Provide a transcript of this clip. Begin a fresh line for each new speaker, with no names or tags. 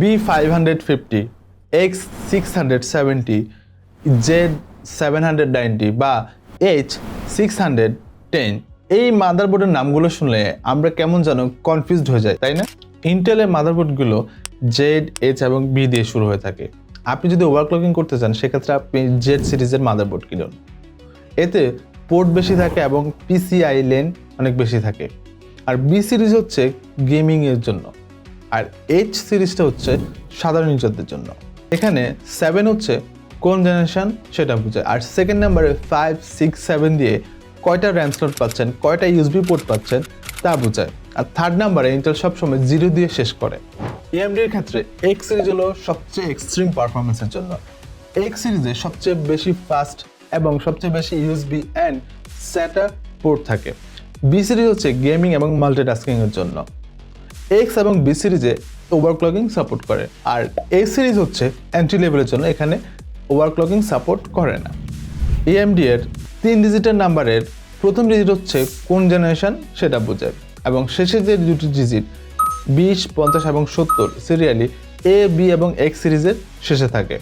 B five hundred fifty X six hundred seventy Z seven hundred ninety বা H six hundred ten এই মাদারবোর্ডের নামগুলো শুনলে আমরা কেমন যেন কনফিউজড হয়ে যাই, তাই না? ইন্টেলের মাদারবোর্ডগুলো জেড এইচ এবং বি দিয়ে শুরু হয়ে থাকে। আপনি যদি ওভারক্লকিং করতে চান, সেক্ষেত্রে আপনি জেড সিরিজের মাদারবোর্ড কিনুন। এতে পোর্ট বেশি থাকে এবং পিসিআই লেন অনেক বেশি থাকে। আর বি সিরিজ হচ্ছে গেমিংয়ের জন্য। আর এইচ সিরিজটা হচ্ছে সাধারণ ইউজারদের জন্য। এখানে সেভেন হচ্ছে কোন জেনারেশন সেটা বোঝায় আর সেকেন্ড নাম্বারে ফাইভ সিক্স সেভেন দিয়ে কয়টা র্যাম স্লট পাচ্ছেন, কয়টা ইউএসবি পোর্ট পাচ্ছেন, তা বোঝায়। আর থার্ড নাম্বারে ইন্টেল সবসময় জিরো দিয়ে শেষ করে। এএমডির ক্ষেত্রে এক্স সিরিজ হলো সবচেয়ে এক্সট্রিম পারফরমেন্সের জন্য। এক্স সিরিজে সবচেয়ে বেশি ফাস্ট এবং সবচেয়ে বেশি ইউএসবি অ্যান্ড স্যাটা পোর্ট থাকে। বি সিরিজ হচ্ছে গেমিং এবং মাল্টিটাস্কিং এর জন্য। এক্স এবং বি সিরিজে ওভারক্লকিং সাপোর্ট করে। আর এ সিরিজ হচ্ছে এন্ট্রি লেভেলের জন্য এখানে ওভারক্লকিং সাপোর্ট করে না। এএমডি এর তিন ডিজিটের নাম্বারের প্রথম ডিজিট হচ্ছে কোন জেনারেশন সেটা বোঝায়। এবং শেষের যে দুটি ডিজিট বিশ, পঞ্চাশ এবং সত্তর সিরিয়ালি এ বি এবং এক্স সিরিজের শেষে থাকে।